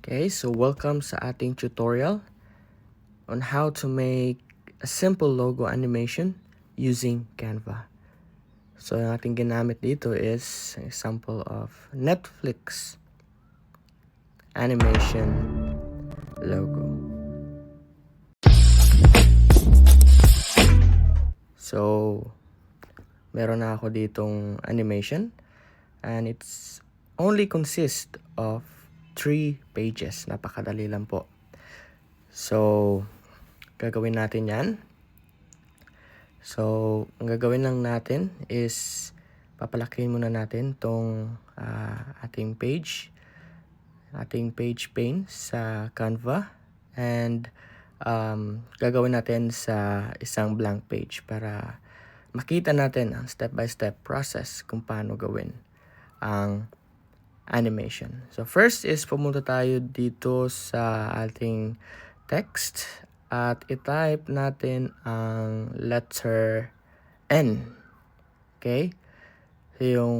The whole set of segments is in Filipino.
Okay, so welcome sa ating tutorial on how to make a simple logo animation using Canva. So, yung ating ginamit dito is an example of Netflix animation logo. So, meron na ako ditong animation and it's only consist of three pages. Napakadali lang po. So, gagawin natin yan. So, ang gagawin lang natin is papalakihin muna natin tong ah, ating page, ating page pane sa Canva and um, gagawin natin sa isang blank page para makita natin ang step-by-step process kung paano gawin ang animation. So first is pumunta tayo dito sa ating text at i-type natin ang letter N. Okay? So yung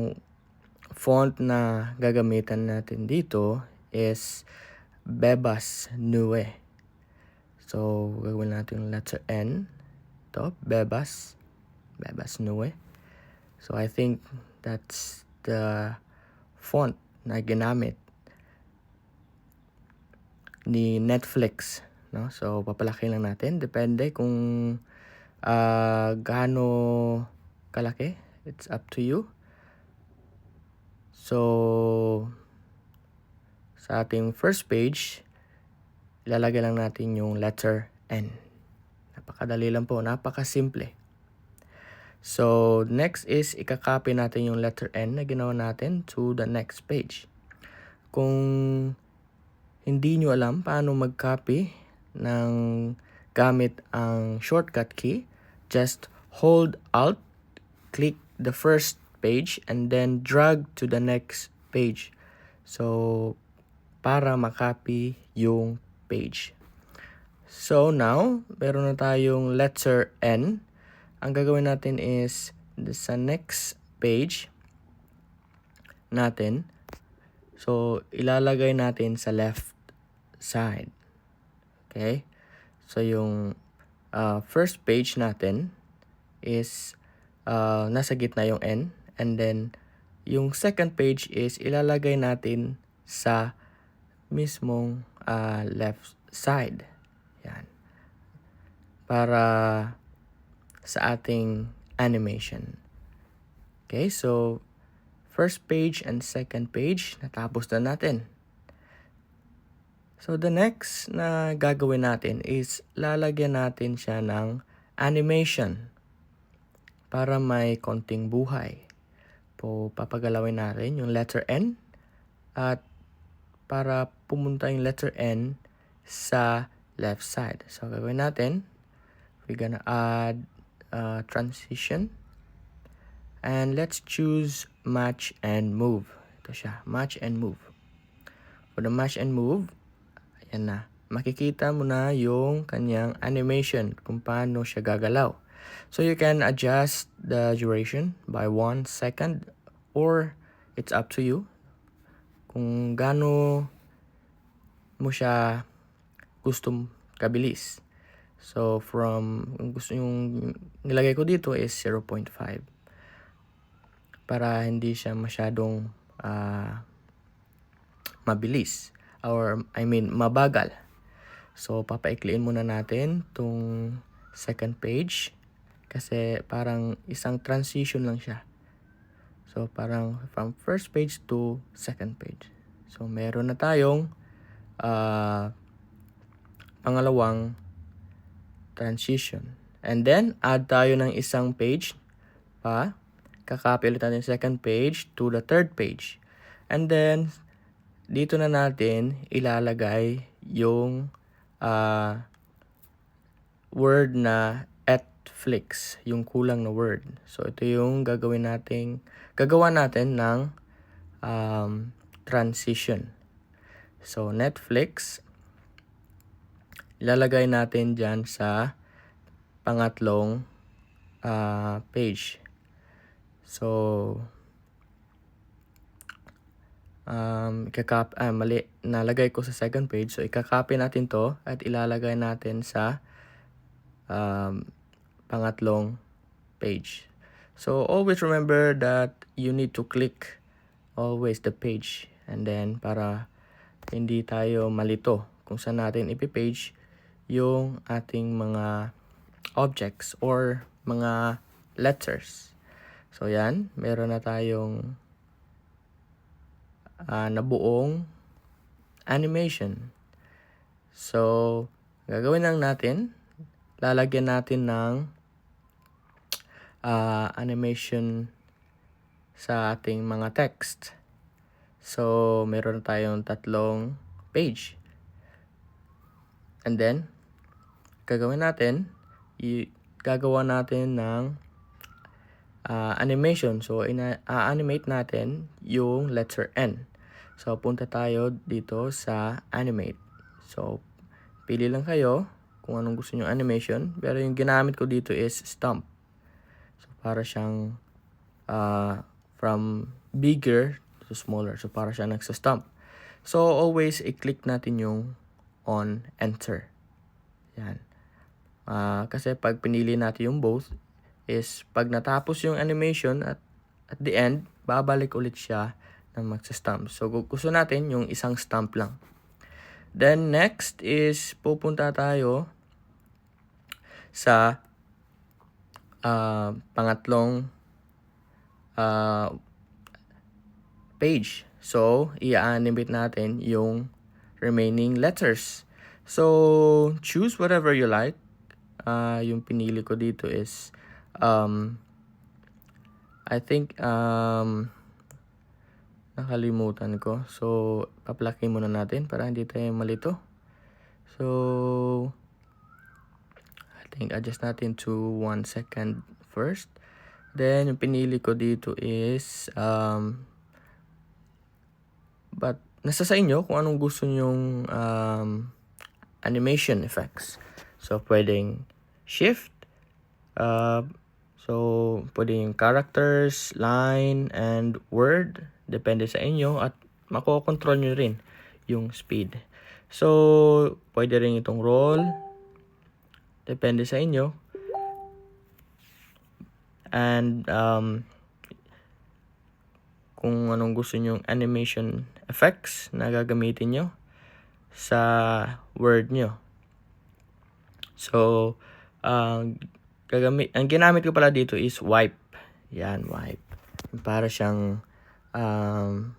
font na gagamitan natin dito is Bebas Nue. So gagawin natin yung letter N. Ito, Bebas. Bebas Nue. So I think that's the font na ginamit ni Netflix. No? So, papalaki lang natin. Depende kung ah, gaano kalaki. It's up to you. So, sa ating first page, ilalagay lang natin yung letter N. Napakadali lang po. Napakasimple. So, next is ikakopy natin yung letter N na ginawa natin to the next page. Kung hindi nyo alam paano mag-copy ng gamit ang shortcut key, just hold Alt, click the first page, and then drag to the next page. So, para makopy yung page. So, now, meron na tayong letter N ang gagawin natin is sa next page natin, so ilalagay natin sa left side. Okay? So yung uh, first page natin is uh, nasa gitna yung N and then yung second page is ilalagay natin sa mismong uh, left side. Yan. Para sa ating animation. Okay, so first page and second page, natapos na natin. So the next na gagawin natin is lalagyan natin siya ng animation para may konting buhay. Po papagalawin natin yung letter N at para pumunta yung letter N sa left side. So gagawin natin, we're gonna add uh, transition. And let's choose match and move. Ito siya, match and move. For the match and move, ayan na. Makikita mo na yung kanyang animation kung paano siya gagalaw. So you can adjust the duration by 1 second or it's up to you kung gaano mo siya gusto kabilis. So from gusto yung nilagay ko dito is 0.5 para hindi siya masyadong uh, mabilis or I mean mabagal. So papaikliin muna natin tong second page kasi parang isang transition lang siya. So parang from first page to second page. So meron na tayong uh, pangalawang transition. And then, add tayo ng isang page pa. Kakopy ulit natin second page to the third page. And then, dito na natin ilalagay yung uh, word na Netflix, yung kulang na word. So, ito yung gagawin natin, gagawa natin ng um, transition. So, Netflix, ilalagay natin dyan sa pangatlong uh, page. So, um, ikakap, ah, mali, nalagay ko sa second page. So, ikakopy natin to at ilalagay natin sa um, pangatlong page. So, always remember that you need to click always the page. And then, para hindi tayo malito kung saan natin ipipage yung ating mga objects or mga letters. So, yan. Meron na tayong ah, nabuong animation. So, gagawin lang natin, lalagyan natin ng ah, animation sa ating mga text. So, meron tayong tatlong page. And then, gagawin natin, gagawa natin ng ah, animation. So, ina-animate natin yung letter N. So, punta tayo dito sa animate. So, pili lang kayo kung anong gusto nyo animation. Pero yung ginamit ko dito is stump. So, para siyang ah, from bigger to smaller. So, para siya nagsa-stump. So, always i-click natin yung on enter. Yan. Ah, kasi pag pinili natin yung both, is pag natapos yung animation at at the end, babalik ulit siya na magsa-stump. So, gu- gusto natin yung isang stump lang. Then, next is pupunta tayo sa ah, pangatlong ah, page. So, i-animate natin yung remaining letters. So, choose whatever you like. Ah, yung pinili ko dito is um, I think um, nakalimutan ko. So, paplaki muna natin para hindi tayo malito. So, I think adjust natin to 1 second first. Then, yung pinili ko dito is um, but nasa sa inyo kung anong gusto nyong um, animation effects. So, pwedeng shift, uh, So, pwede yung characters, line, and word. Depende sa inyo. At makokontrol nyo rin yung speed. So, pwede rin itong roll. Depende sa inyo. And, um, kung anong gusto nyong animation effects na gagamitin nyo sa word nyo. So, ang gagamit, ang ginamit ko pala dito is wipe. Yan, wipe. Para siyang um,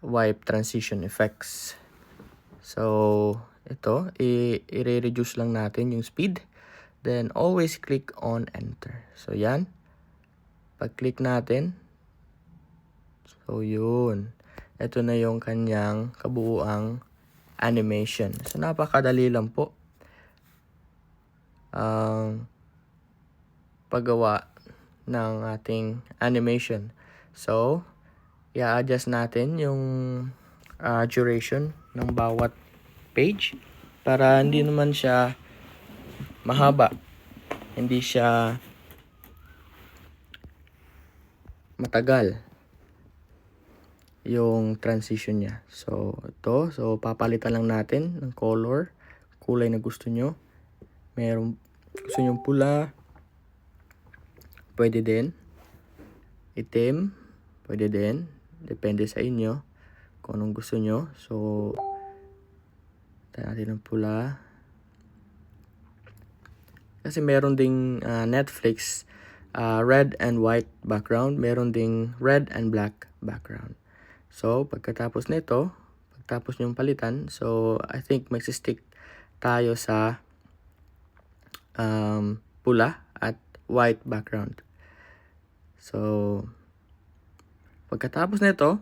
wipe transition effects. So, ito, i-reduce lang natin yung speed. Then, always click on enter. So, yan. Pag-click natin. So, yun. Ito na yung kanyang kabuuang animation. So, napakadali lang po ang paggawa ng ating animation. So, i-adjust natin yung ah, duration ng bawat page para hindi naman siya mahaba. Hindi siya matagal yung transition niya. So, ito. So, papalitan lang natin ng color. Kulay na gusto nyo. Meron gusto nyo pula. Pwede din. Itim. Pwede din. Depende sa inyo. Kung anong gusto nyo. So, tayo natin ng pula. Kasi meron ding ah, Netflix ah, red and white background. Meron ding red and black background. So, pagkatapos nito, pagkatapos nyong palitan, so, I think magsistick tayo sa um, pula at white background. So, pagkatapos nito,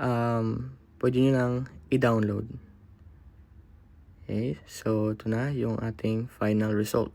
um, pwede nyo nang i-download. Okay, so ito na yung ating final result.